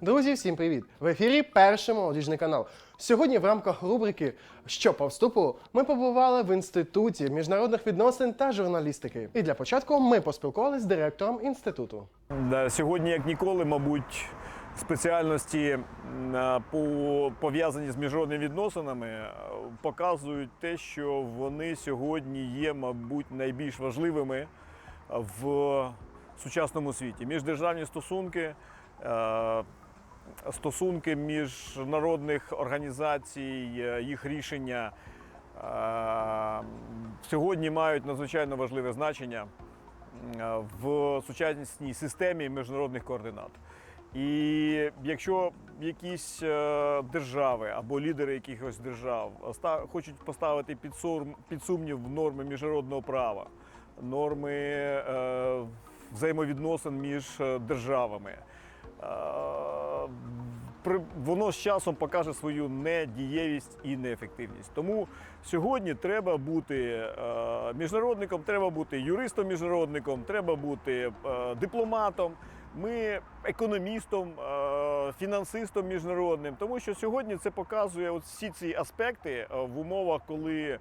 Друзі, всім привіт! В ефірі перший молодіжний канал. Сьогодні в рамках рубрики Що по вступу ми побували в інституті міжнародних відносин та журналістики. І для початку ми поспілкувалися з директором інституту. Сьогодні, як ніколи, мабуть, спеціальності по- пов'язані з міжнародними відносинами показують те, що вони сьогодні є, мабуть, найбільш важливими в сучасному світі. Міждержавні стосунки. Стосунки міжнародних організацій, е, їх рішення е, сьогодні мають надзвичайно важливе значення е, в сучасній системі міжнародних координат. І якщо якісь держави або лідери якихось держав хочуть поставити під, сум- під сумнів норми міжнародного права, норми взаємовідносин між державами, воно з часом покаже свою недієвість і неефективність. Тому сьогодні треба бути е, міжнародником, треба бути юристом-міжнародником, треба бути е, дипломатом. Ми економістом, е, фінансистом міжнародним, тому що сьогодні це показує от всі ці аспекти в умовах, коли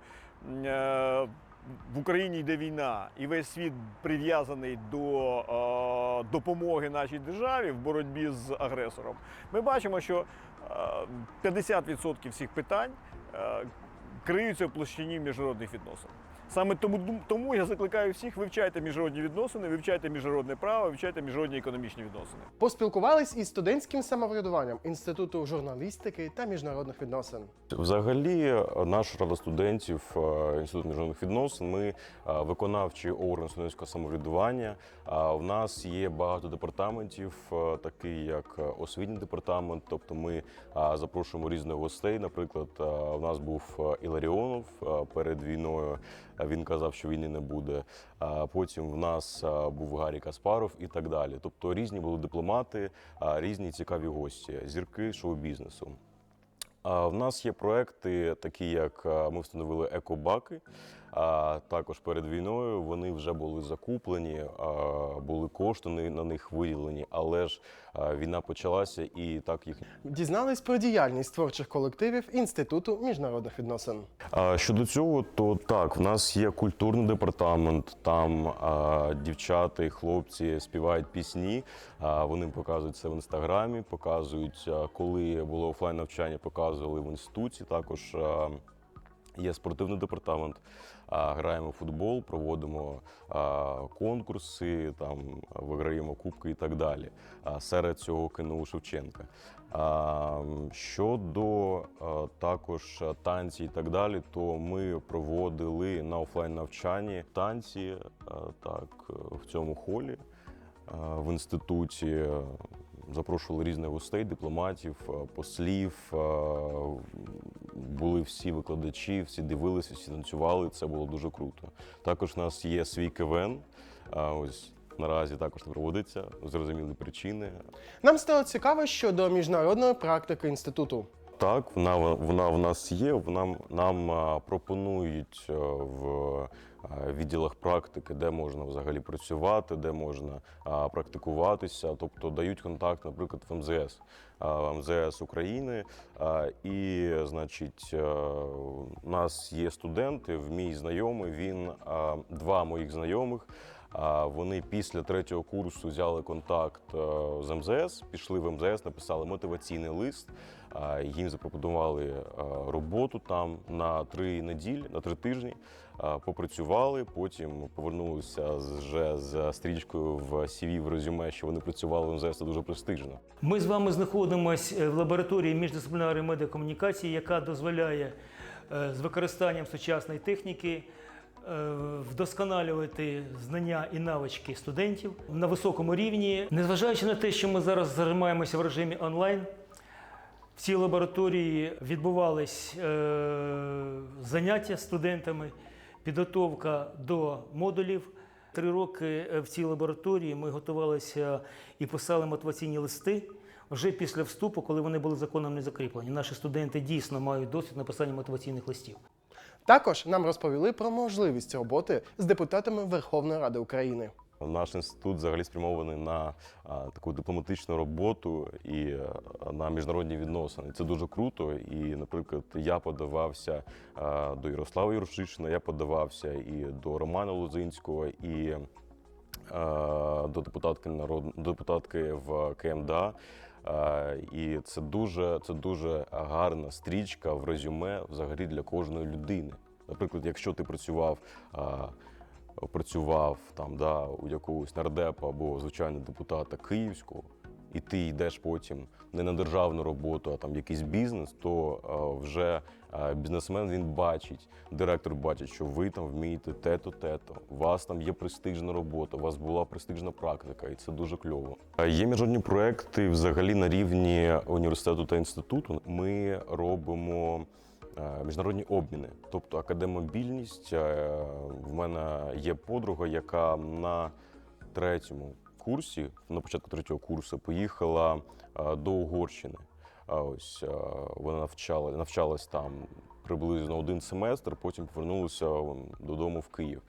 в Україні йде війна, і весь світ прив'язаний до е, допомоги нашій державі в боротьбі з агресором. Ми бачимо, що е, 50% всіх питань е, криються в площині міжнародних відносин. Саме тому, тому я закликаю всіх вивчайте міжнародні відносини, вивчайте міжнародне право, вивчайте міжнародні економічні відносини. Поспілкувались із студентським самоврядуванням інституту журналістики та міжнародних відносин. Взагалі, наша рада студентів е, інститут міжнародних відносин. Ми е, виконавчий орган студентського самоврядування. А В нас є багато департаментів, е, такий як освітній департамент. Тобто, ми запрошуємо різних гостей. Наприклад, у нас був Іларіонов перед війною. Він казав, що війни не буде. Потім в нас був Гаррі Каспаров і так далі. Тобто різні були дипломати, різні цікаві гості, зірки шоу-бізнесу. В нас є проекти, такі як ми встановили екобаки. А також перед війною вони вже були закуплені, були кошти на- них виділені, але ж війна почалася і так їх Дізнались про діяльність творчих колективів інституту міжнародних відносин. Щодо цього, то так, в нас є культурний департамент. Там дівчата і хлопці співають пісні. Вони показують це в інстаграмі, показують, коли було офлайн навчання, показували в інституті. Також є спортивний департамент. Граємо футбол, проводимо конкурси, там виграємо кубки і так далі. А, серед цього КНУ Шевченка. Щодо також танці і так далі, то ми проводили на офлайн навчанні танці так в цьому холі в інституті. Запрошували різних гостей, дипломатів, послів. Е, Були всі викладачі, всі дивилися, всі танцювали. Це було дуже круто. Також у нас є свій КВН. а, Ось наразі також не проводиться зрозумілі причини. Нам стало цікаво щодо міжнародної практики інституту. Так, вона, вона в нас є. Вона нам пропонують в а, відділах практики, де можна взагалі працювати, де можна практикуватися, тобто дають контакт, наприклад, в МЗС, в МЗС України. І, значить, у нас є студенти, в мій знайомий, він два моїх знайомих. Вони після третього курсу взяли контакт е, з МЗС, пішли в МЗС, написали мотиваційний лист. Їм запропонували е, роботу там на три неділі, на три тижні. Попрацювали, потім повернулися вже з стрічкою в CV, в резюме, що вони працювали в МЗС дуже престижно. Ми з вами знаходимося в лабораторії міждисциплінарної медіакомунікації, яка дозволяє е, з використанням сучасної техніки е, вдосконалювати знання і навички студентів на високому рівні. Незважаючи на те, що ми зараз займаємося в режимі онлайн, в цій лабораторії відбувались е, заняття студентами, підготовка до модулів. Три роки е, в цій лабораторії ми готувалися і писали мотиваційні листи вже після вступу, коли вони були законом не закріплені. Наші студенти дійсно мають досвід написання мотиваційних листів. Також нам розповіли про можливість роботи з депутатами Верховної Ради України. Наш інститут взагалі спрямований на а, таку дипломатичну роботу і а, на міжнародні відносини. Це дуже круто. І, наприклад, я подавався а, до Ярослава Юршишина, я подавався і до Романа Лозинського, і до депутатки народ... депутатки в КМДА. Е, І це дуже, це дуже гарна стрічка в резюме взагалі для кожної людини. Наприклад, якщо ти працював, працював там, да, у якогось нардепа або звичайно депутата київського, і ти йдеш потім не на державну роботу, а там якийсь бізнес, то а, вже а, бізнесмен він бачить, директор бачить, що ви там вмієте те-то, те-то. У вас там є престижна робота, у вас була престижна практика, і це дуже кльово. А Є міжнародні проекти взагалі на рівні університету та інституту. Ми робимо е, міжнародні обміни, тобто академобільність. Е, В мене є подруга, яка на третьому курсі, на початку третього курсу, поїхала е, до Угорщини. Ось е, вона навчала, навчалась там приблизно один семестр, потім повернулася додому в Київ.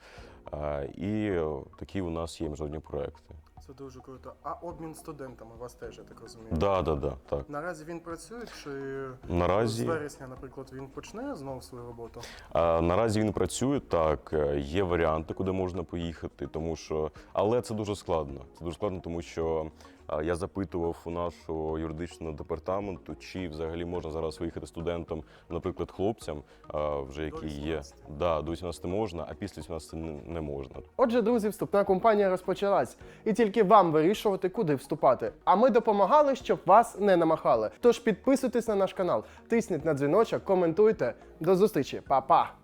Е, І такі у нас є міжнародні проекти. Це дуже круто. А обмін студентами у вас теж, я так розумію. Да, да, да, так. Наразі він працює чи Наразі з вересня, наприклад, він почне знову свою роботу? А, наразі він працює так. е, Є варіанти, куди можна поїхати, тому що але це дуже складно. Це дуже складно, тому що я запитував у нашого юридичного департаменту, чи взагалі можна зараз виїхати студентам, наприклад, хлопцям, вже які є 18. да, до 18 можна, а після 18 не- не можна. Отже, друзі, вступна кампанія розпочалась, і тільки вам вирішувати, куди вступати. А ми допомагали, щоб вас не намахали. Тож підписуйтесь на наш канал, тисніть на дзвіночок, коментуйте. До зустрічі, Па-па!